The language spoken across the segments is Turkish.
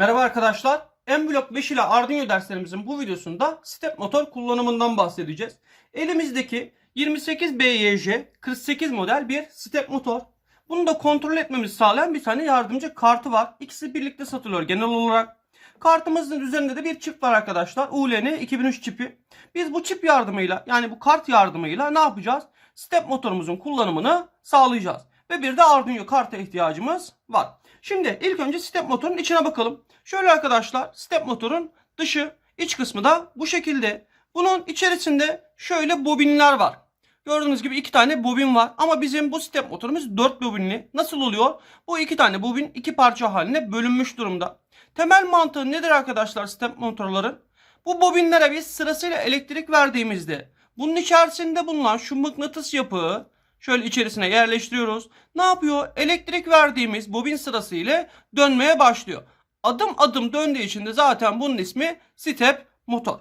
Merhaba arkadaşlar. M-Block 5 ile Arduino derslerimizin bu videosunda step motor kullanımından bahsedeceğiz. Elimizdeki 28BYJ 48 model bir step motor. Bunu da kontrol etmemizi sağlayan bir tane yardımcı kartı var. İkisi birlikte satılıyor genel olarak. Kartımızın üzerinde de bir çip var arkadaşlar. ULN 2003 çipi. Biz bu çip yardımıyla yani bu kart yardımıyla ne yapacağız? Step motorumuzun kullanımını sağlayacağız. Ve bir de Arduino karta ihtiyacımız var. Şimdi ilk önce step motorun içine bakalım. Şöyle arkadaşlar step motorun dışı iç kısmı da bu şekilde. Bunun içerisinde şöyle bobinler var. Gördüğünüz gibi iki tane bobin var. Ama bizim bu step motorumuz 4 bobinli. Nasıl oluyor? Bu iki tane bobin iki parça haline bölünmüş durumda. Temel mantığı nedir arkadaşlar step motorların? Bu bobinlere biz sırasıyla elektrik verdiğimizde bunun içerisinde bulunan şu mıknatıs yapığı şöyle içerisine yerleştiriyoruz. Ne yapıyor? Elektrik verdiğimiz bobin sırası ile dönmeye başlıyor. Adım adım döndüğü için de zaten bunun ismi step motor.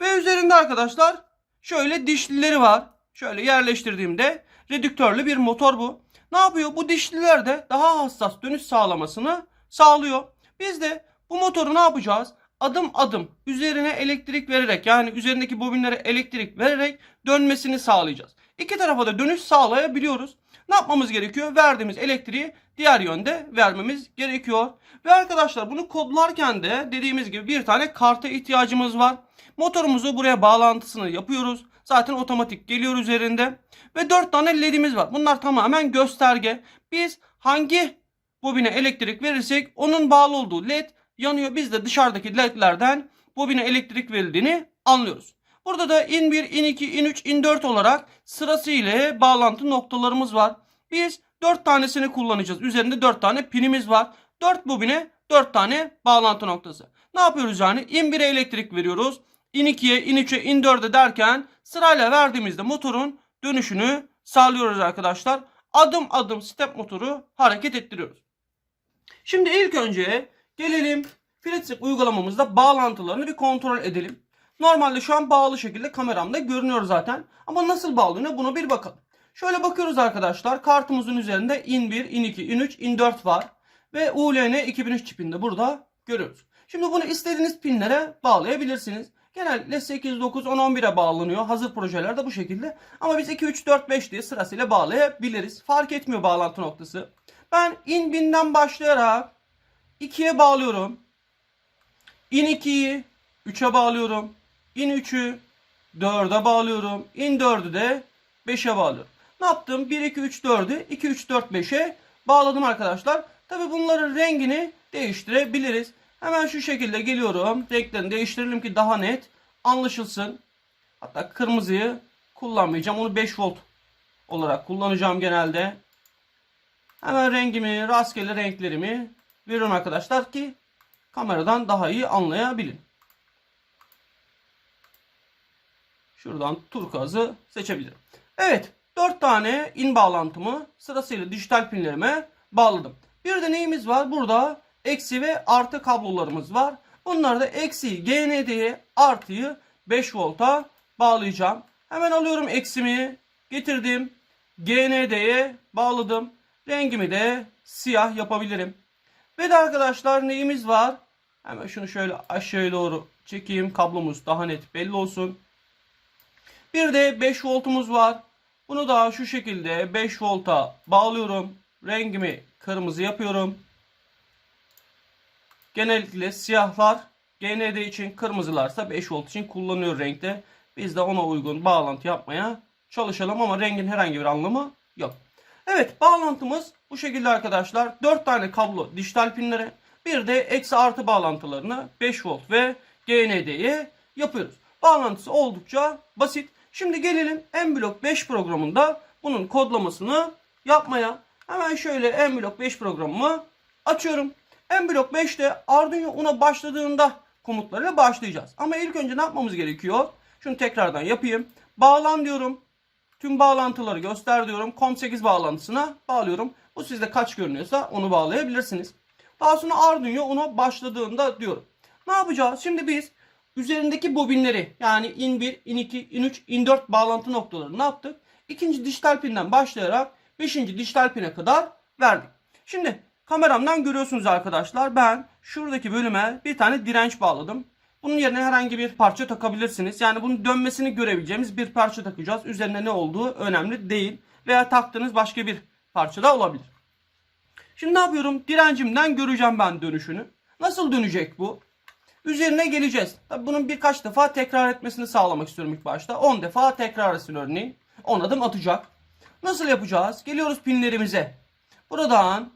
Ve üzerinde arkadaşlar şöyle dişlileri var. Şöyle yerleştirdiğimde redüktörlü bir motor bu. Ne yapıyor? Bu dişliler de daha hassas dönüş sağlamasını sağlıyor. Biz de bu motoru ne yapacağız? Adım adım üzerine elektrik vererek yani üzerindeki bobinlere elektrik vererek dönmesini sağlayacağız. İki tarafa da dönüş sağlayabiliyoruz. Ne yapmamız gerekiyor? Verdiğimiz elektriği diğer yönde vermemiz gerekiyor. Ve arkadaşlar bunu kodlarken de dediğimiz gibi bir tane karta ihtiyacımız var. Motorumuzu buraya bağlantısını yapıyoruz. Zaten otomatik geliyor üzerinde. Ve 4 tane ledimiz var. Bunlar tamamen gösterge. Biz hangi bobine elektrik verirsek onun bağlı olduğu led yanıyor. Biz de dışarıdaki ledlerden bobine elektrik verildiğini anlıyoruz. Burada da in 1, in 2, in 3, in 4 olarak sırasıyla bağlantı noktalarımız var. Biz 4 tanesini kullanacağız. Üzerinde 4 tane pinimiz var. 4 bobine 4 tane bağlantı noktası. Ne yapıyoruz yani? In 1'e elektrik veriyoruz. In 2'ye, in 3'e, in 4'e derken sırayla verdiğimizde motorun dönüşünü sağlıyoruz arkadaşlar. Adım adım step motoru hareket ettiriyoruz. Şimdi ilk önce gelelim FreeSync uygulamamızda bağlantılarını bir kontrol edelim. Normalde şu an bağlı şekilde kameramda görünüyor zaten. Ama nasıl bağlanıyor bunu bir bakalım. Şöyle bakıyoruz arkadaşlar. Kartımızın üzerinde in 1, in 2, in 3, in 4 var. Ve ULN 2003 çipinde burada görüyoruz. Şimdi bunu istediğiniz pinlere bağlayabilirsiniz. Genellikle 8, 9, 10, 11'e bağlanıyor. Hazır projelerde bu şekilde. Ama biz 2, 3, 4, 5 diye sırasıyla bağlayabiliriz. Fark etmiyor bağlantı noktası. Ben in 1000'den başlayarak 2'ye bağlıyorum. In 2'yi 3'e bağlıyorum. In 3'ü 4'e bağlıyorum. In 4'ü de 5'e bağlıyorum. Ne yaptım? 1, 2, 3, 4'ü 2, 3, 4, 5'e bağladım arkadaşlar. Tabi bunların rengini değiştirebiliriz. Hemen şu şekilde geliyorum. Renklerini değiştirelim ki daha net anlaşılsın. Hatta kırmızıyı kullanmayacağım. Onu 5 volt olarak kullanacağım genelde. Hemen rengimi, rastgele renklerimi veriyorum arkadaşlar ki kameradan daha iyi anlayabilin. Şuradan turkuazı seçebilirim. Evet 4 tane in bağlantımı sırasıyla dijital pinlerime bağladım. Bir de neyimiz var? Burada eksi ve artı kablolarımız var. Bunları da eksi GND'ye artıyı 5 volta bağlayacağım. Hemen alıyorum eksimi getirdim. GND'ye bağladım. Rengimi de siyah yapabilirim. Ve de arkadaşlar neyimiz var? Hemen şunu şöyle aşağıya doğru çekeyim. Kablomuz daha net belli olsun. Bir de 5 voltumuz var. Bunu da şu şekilde 5 volta bağlıyorum. Rengimi kırmızı yapıyorum. Genellikle siyahlar GND için kırmızılarsa 5 volt için kullanıyor renkte. Biz de ona uygun bağlantı yapmaya çalışalım ama rengin herhangi bir anlamı yok. Evet bağlantımız bu şekilde arkadaşlar. 4 tane kablo dijital pinlere bir de eksi artı bağlantılarını 5 volt ve GND'ye yapıyoruz. Bağlantısı oldukça basit. Şimdi gelelim MBlock 5 programında bunun kodlamasını yapmaya. Hemen şöyle MBlock 5 programımı açıyorum. MBlock 5'te Arduino Uno başladığında komutlarıyla başlayacağız. Ama ilk önce ne yapmamız gerekiyor? Şunu tekrardan yapayım. Bağlan diyorum. Tüm bağlantıları göster diyorum. COM8 bağlantısına bağlıyorum. Bu sizde kaç görünüyorsa onu bağlayabilirsiniz. Daha sonra Arduino Uno başladığında diyorum. Ne yapacağız? Şimdi biz üzerindeki bobinleri yani in 1, in 2, in 3, in 4 bağlantı noktaları ne yaptık? İkinci dijital pinden başlayarak beşinci dijital pine kadar verdik. Şimdi kameramdan görüyorsunuz arkadaşlar ben şuradaki bölüme bir tane direnç bağladım. Bunun yerine herhangi bir parça takabilirsiniz. Yani bunun dönmesini görebileceğimiz bir parça takacağız. Üzerine ne olduğu önemli değil. Veya taktığınız başka bir parça da olabilir. Şimdi ne yapıyorum? Direncimden göreceğim ben dönüşünü. Nasıl dönecek bu? Üzerine geleceğiz. Tabii bunun birkaç defa tekrar etmesini sağlamak istiyorum ilk başta. 10 defa tekrar etsin örneğin. 10 adım atacak. Nasıl yapacağız? Geliyoruz pinlerimize. Buradan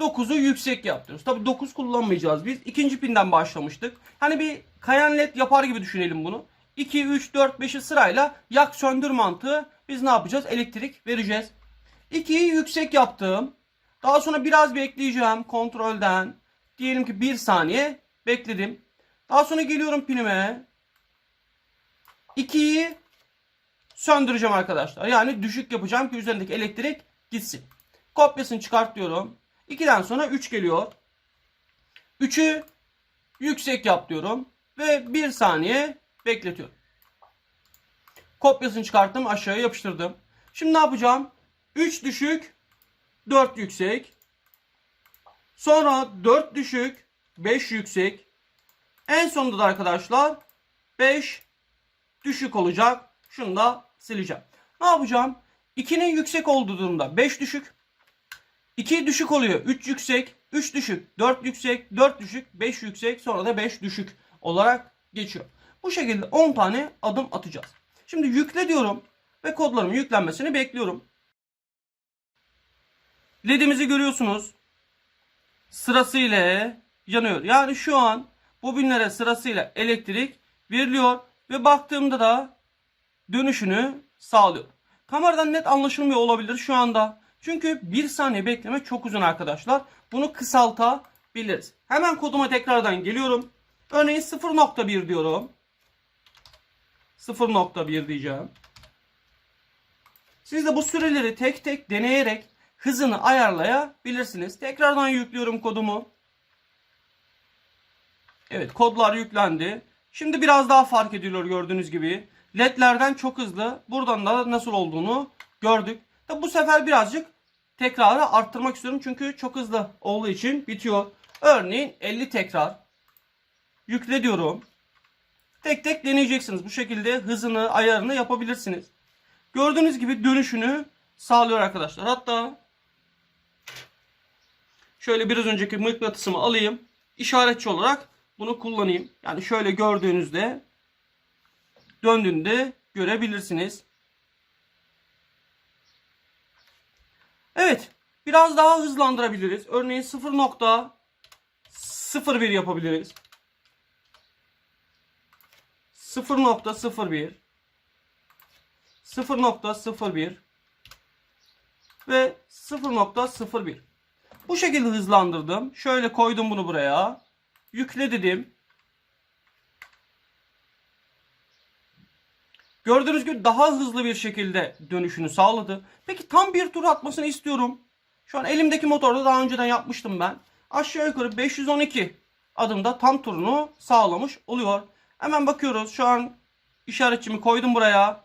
9'u yüksek yaptırıyoruz. Tabii 9 kullanmayacağız biz. İkinci pinden başlamıştık. Hani bir kayan led yapar gibi düşünelim bunu. 2, 3, 4, 5'i sırayla yak söndür mantığı. Biz ne yapacağız? Elektrik vereceğiz. 2'yi yüksek yaptım. Daha sonra biraz bekleyeceğim kontrolden. Diyelim ki 1 saniye bekledim. Daha sonra geliyorum pinime. 2'yi söndüreceğim arkadaşlar. Yani düşük yapacağım ki üzerindeki elektrik gitsin. Kopyasını çıkart diyorum. 2'den sonra 3 geliyor. 3'ü yüksek yap diyorum. Ve 1 saniye bekletiyorum. Kopyasını çıkarttım aşağıya yapıştırdım. Şimdi ne yapacağım? 3 düşük 4 yüksek. Sonra 4 düşük 5 yüksek. En sonunda da arkadaşlar 5 düşük olacak. Şunu da sileceğim. Ne yapacağım? 2'nin yüksek olduğu durumda 5 düşük. 2 düşük oluyor. 3 yüksek, 3 düşük, 4 yüksek, 4 düşük, 5 yüksek, sonra da 5 düşük olarak geçiyor. Bu şekilde 10 tane adım atacağız. Şimdi yükle diyorum ve kodlarımın yüklenmesini bekliyorum. LED'imizi görüyorsunuz. Sırasıyla yanıyor. Yani şu an bobinlere sırasıyla elektrik veriliyor ve baktığımda da dönüşünü sağlıyor. Kameradan net anlaşılmıyor olabilir şu anda. Çünkü bir saniye bekleme çok uzun arkadaşlar. Bunu kısaltabiliriz. Hemen koduma tekrardan geliyorum. Örneğin 0.1 diyorum. 0.1 diyeceğim. Siz de bu süreleri tek tek deneyerek hızını ayarlayabilirsiniz. Tekrardan yüklüyorum kodumu. Evet kodlar yüklendi. Şimdi biraz daha fark ediliyor gördüğünüz gibi. LED'lerden çok hızlı. Buradan da nasıl olduğunu gördük. Tabi bu sefer birazcık tekrarı arttırmak istiyorum. Çünkü çok hızlı olduğu için bitiyor. Örneğin 50 tekrar. Yükle diyorum. Tek tek deneyeceksiniz. Bu şekilde hızını, ayarını yapabilirsiniz. Gördüğünüz gibi dönüşünü sağlıyor arkadaşlar. Hatta şöyle biraz önceki mıknatısımı alayım. İşaretçi olarak bunu kullanayım. Yani şöyle gördüğünüzde döndüğünde görebilirsiniz. Evet. Biraz daha hızlandırabiliriz. Örneğin 0.01 yapabiliriz. 0.01 0.01 ve 0.01 Bu şekilde hızlandırdım. Şöyle koydum bunu buraya. Yükle dedim. Gördüğünüz gibi daha hızlı bir şekilde dönüşünü sağladı. Peki tam bir tur atmasını istiyorum. Şu an elimdeki motorda daha önceden yapmıştım ben. Aşağı yukarı 512 adımda tam turunu sağlamış oluyor. Hemen bakıyoruz. Şu an işaretçimi koydum buraya.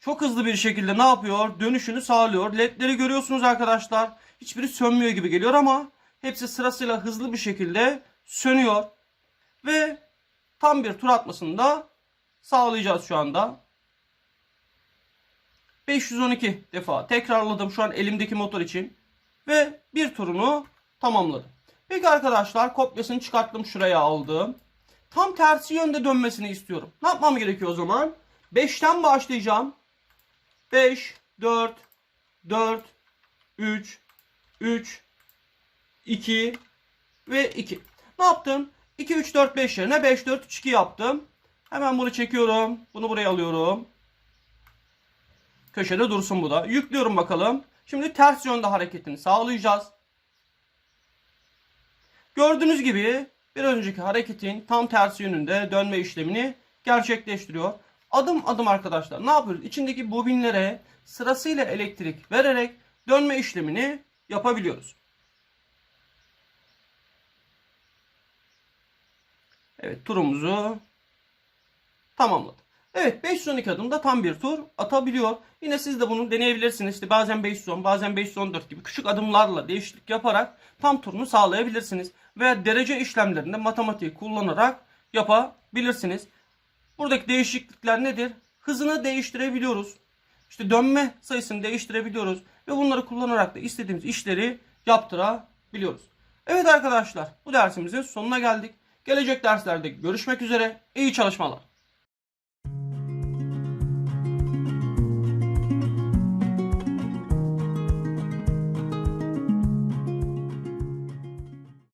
Çok hızlı bir şekilde ne yapıyor? Dönüşünü sağlıyor. LED'leri görüyorsunuz arkadaşlar. Hiçbiri sönmüyor gibi geliyor ama hepsi sırasıyla hızlı bir şekilde sönüyor. Ve tam bir tur atmasını da sağlayacağız şu anda. 512 defa tekrarladım şu an elimdeki motor için. Ve bir turunu tamamladım. Peki arkadaşlar kopyasını çıkarttım şuraya aldım. Tam tersi yönde dönmesini istiyorum. Ne yapmam gerekiyor o zaman? 5'ten başlayacağım. 5, 4, 4, 3, 3, 2 ve 2. Ne yaptım? 2, 3, 4, 5 yerine 5, 4, 3, 2 yaptım. Hemen bunu çekiyorum. Bunu buraya alıyorum. Köşede dursun bu da. Yüklüyorum bakalım. Şimdi ters yönde hareketini sağlayacağız. Gördüğünüz gibi bir önceki hareketin tam tersi yönünde dönme işlemini gerçekleştiriyor. Adım adım arkadaşlar ne yapıyoruz? İçindeki bobinlere sırasıyla elektrik vererek dönme işlemini yapabiliyoruz. Evet turumuzu tamamladık. Evet 512 adımda tam bir tur atabiliyor. Yine siz de bunu deneyebilirsiniz. İşte bazen 510 bazen 514 gibi küçük adımlarla değişiklik yaparak tam turunu sağlayabilirsiniz. veya derece işlemlerinde matematiği kullanarak yapabilirsiniz. Buradaki değişiklikler nedir? Hızını değiştirebiliyoruz. İşte dönme sayısını değiştirebiliyoruz ve bunları kullanarak da istediğimiz işleri yaptırabiliyoruz. Evet arkadaşlar bu dersimizin sonuna geldik. Gelecek derslerde görüşmek üzere. İyi çalışmalar.